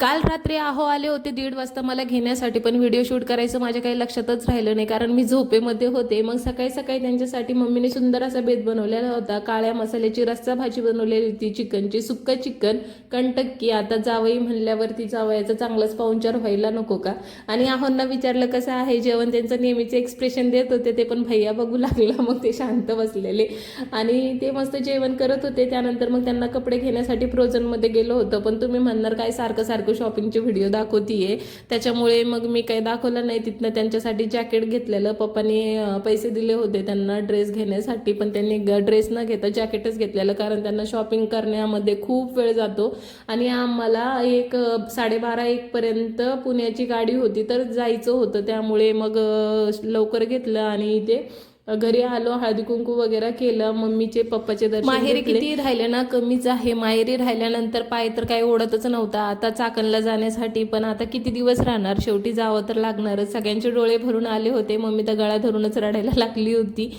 काल रात्री आहो आले होते दीड वाजता मला घेण्यासाठी पण व्हिडिओ शूट करायचं माझ्या काही लक्षातच राहिलं नाही कारण मी झोपेमध्ये होते. मग सकाळी सकाळी त्यांच्यासाठी मम्मीने सुंदर असा बेत बनवलेला होता. काळ्या मसाल्याची रस्सा भाजी बनवलेली होती चिकनची सुक्क चिकन कंटक्की आता जावई म्हणल्यावरती जावयाचं चांगलंच पाहुणचार व्हायला नको का? आणि आहोंना विचारलं कसं आहे जेवण? त्यांचं नेहमीचे एक्सप्रेशन देत होते ते पण भैया बघू लागला मग ते शांत बसलेले. आणि ते मस्त जेवण करत होते. त्यानंतर मग त्यांना कपडे घेण्यासाठी फ्रोझनमध्ये गेलो होतं. पण तुम्ही म्हणणार काय सारखं सारखं शॉपिंगचे व्हिडिओ दाखवतीये. त्याच्यामुळे मग मी काही दाखवलं नाही. तिथनं त्यांच्यासाठी जॅकेट घेतलेलं. पप्पाने पैसे दिले होते त्यांना ड्रेस घेण्यासाठी. पण त्यांनी ड्रेस न घेता जॅकेटच घेतलेलं. कारण त्यांना शॉपिंग करण्यामध्ये खूप वेळ जातो. आणि आम्हाला एक साडेबारा एकपर्यंत पुण्याची गाडी होती. तर जायचं होतं. त्यामुळे मग लवकर घेतलं आणि इथे घरी आलो हळदी कुंकू वगैरे केलं मम्मीचे पप्पाचे दर्शन माहेरी किती राहिले ना कमीच आहे. माहेरी राहिल्यानंतर पाय तर काही ओढतच नव्हता. आता चाकणला जाण्यासाठी पण आता किती दिवस राहणार? शेवटी जावं तर लागणारच. सगळ्यांचे डोळे भरून आले होते. मम्मी तर गळा धरूनच रडायला लागली होती.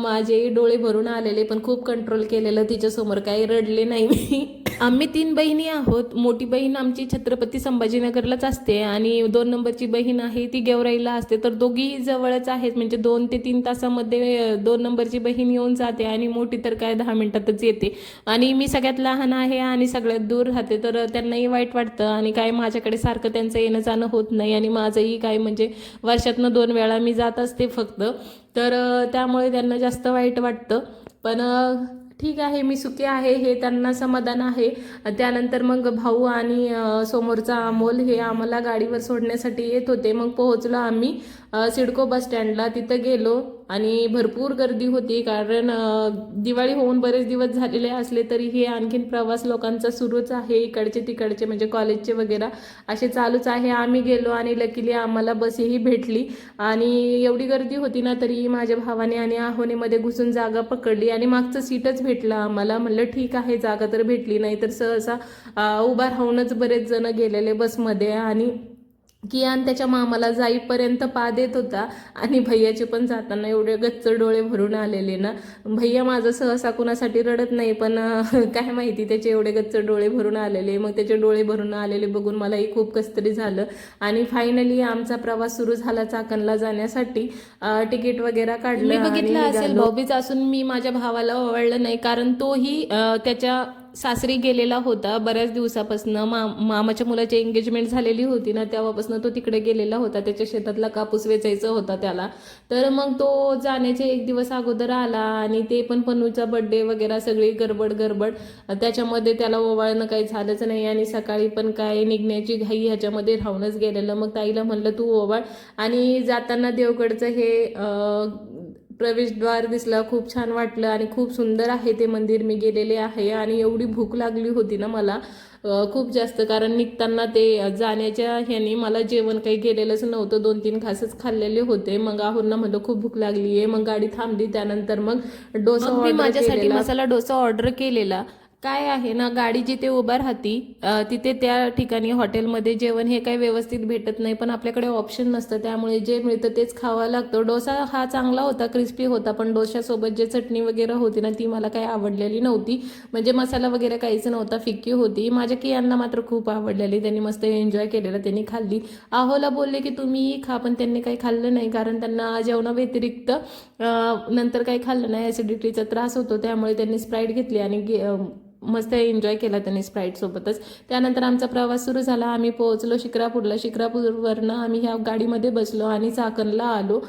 माझे डोळे भरून आलेले पण खूप कंट्रोल केलेलं. तिच्यासमोर काही रडले नाही मी. आम्ही तीन बहिणी आहोत. मोठी बहीण आमची छत्रपती संभाजीनगरलाच असते आणि दोन नंबरची बहीण आहे ती गेवराईला असते. तर दोघीही जवळच आहेत. म्हणजे दोन ते तीन तासामध्ये दोन नंबरची बहीण येऊन जाते आणि मोठी तर काय दहा मिनिटातच येते. आणि मी सगळ्यात लहान आहे आणि सगळ्यात दूर राहते. तर त्यांनाही वाईट वाटतं आणि काय माझ्याकडे सारखं त्यांचं येणं जाणं होत नाही आणि माझंही काय म्हणजे वर्षातनं दोन वेळा मी जात असते फक्त. तर त्यामुळे त्यांना जास्त वाईट वाटतं. पण ठीक आहे मी सुखी आहे हे त्यांना समाधान आहे. त्यानंतर मग भाऊ आणि समोरचा अमोल हे आम्हाला गाडीवर सोडण्यासाठी येत होते. मग पोहोचलो आम्ही सिडको बस स्टँडला. तिथं गेलो. आणि भरपूर गर्दी होती कारण दिवाळी होऊन बरेच दिवस झालेले असले तरीही आणखीन प्रवास लोकांचा सुरूच आहे इकडचे तिकडचे म्हणजे कॉलेजचे वगैरे असे चालूच आहे. आम्ही गेलो आणि लकीली आम्हाला बसही भेटली आणि एवढी गर्दी होती ना तरी माझ्या भावाने आणि आहोनेमध्ये घुसून जागा पकडली आणि मागचं सीटच भेटलं आम्हाला. म्हणलं ठीक आहे जागा तर भेटली नाही तर सहसा उभा राहूनच बरेच जण गेलेले बसमध्ये आणि कियान त्याच्या मामाला जाईपर्यंत पा देत होता. आणि भैयाचे पण जाताना एवढे गच्च डोळे भरून आलेले ना. भैया माझं सहसा कुणासाठी रडत नाही पण काय माहिती त्याचे एवढे गच्च डोळे भरून आलेले. मग त्याचे डोळे भरून आलेले बघून मलाही खूप कसतरी झालं. आणि फायनली आमचा प्रवास सुरू झाला चाकणला जाण्यासाठी. तिकीट वगैरे काढलं बघितलं असेल भाऊबीज असून मी माझ्या भावाला ओवाळलं नाही. कारण तोही त्याच्या सासरी गेलेला होता. बऱ्याच दिवसापासून मा मामाच्या मुलाची एंगेजमेंट झालेली होती ना तेव्हापासून तो तिकडे गेलेला होता. त्याच्या शेतातला कापूस वेचायचा होता त्याला. तर मग तो जाण्याचे एक दिवस अगोदर आला आणि ते पण पन्नूचा बड्डे वगैरे सगळी गडबड गडबड. त्याच्यामध्ये त्याला ओवाळणं काही झालंच नाही आणि सकाळी पण काय निघण्याची घाई ह्याच्यामध्ये राहूनच गेलेलं. मग ताईला म्हणलं तू ओवाळ. आणि जाताना देवगडचं हे प्रवेशद्वार दिसला खूप छान वाटलं आणि खूप सुंदर आहे ते मंदिर. मी गेलेले आहे आणि एवढी भूक लागली होती ना मला. खूप जास्त कारण निघताना ते जाण्याच्या ह्यानी मला जेवण काही गेलेलंच नव्हतं. दोन तीन घासच खाल्लेले होते. मग आहोंना म्हणलं खूप भूक लागली आहे मग गाडी थांबली. त्यानंतर मग डोसा माझ्यासाठी. मसाला डोसा ऑर्डर केलेला. काय आहे ना गाडी जिथे उभा राहती तिथे त्या ठिकाणी हॉटेलमध्ये जेवण हे काही व्यवस्थित भेटत नाही पण आपल्याकडे ऑप्शन नसतं. त्यामुळे जे मिळतं तेच खावा लागतं. डोसा हा चांगला होता क्रिस्पी होता पण डोशासोबत जे चटणी वगैरे होती ना ती मला काही आवडलेली नव्हती. म्हणजे मसाला वगैरे काहीच नव्हता फिक्की होती. माझ्या की यांना मात्र खूप आवडलेली. त्यांनी मस्त एन्जॉय केलेला त्यांनी खाल्ली. आहोला बोलले की तुम्ही खा पण त्यांनी काही खाल्लं नाही कारण त्यांना जेवणाव्यतिरिक्त नंतर काही खाल्लं नाही. ॲसिडिटीचा त्रास होतो त्यामुळे त्यांनी स्प्राईट घेतली आणि गे- मस्त एन्जॉय केला त्यांनी स्प्राईटसोबतच त्यानंतर आमचा प्रवास सुरू झाला. आम्ही पोहोचलो शिक्रापूरला. शिक्रापूरवरनं आम्ही ह्या गाडीमध्ये बसलो आणि चाकणला आलो.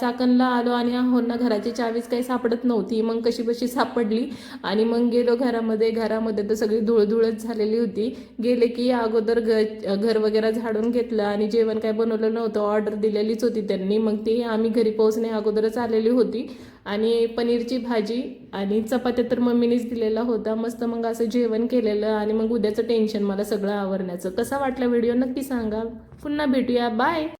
चाकणला आलो आणि आहोंना घराची चावीच काही सापडत नव्हती. मग कशी बशी सापडली आणि मग गेलो घरामध्ये. घरामध्ये तर सगळी धुळधुळच झालेली होती. गेले की अगोदर घ घर वगैरे झाडून घेतलं आणि जेवण काय बनवलं नव्हतं. ऑर्डर दिलेलीच होती त्यांनी. मग ती आम्ही घरी पोहोचणे अगोदरच आलेली होती. आणि पनीरची भाजी आणि चपात्या तर मम्मीनेच दिलेला होता. मस्त मग असं जेवण केलेलं आणि मग उद्याचं टेन्शन मला सगळं आवरण्याचं. कसा वाटला व्हिडिओ नक्की सांगा. पुन्हा भेटूया. बाय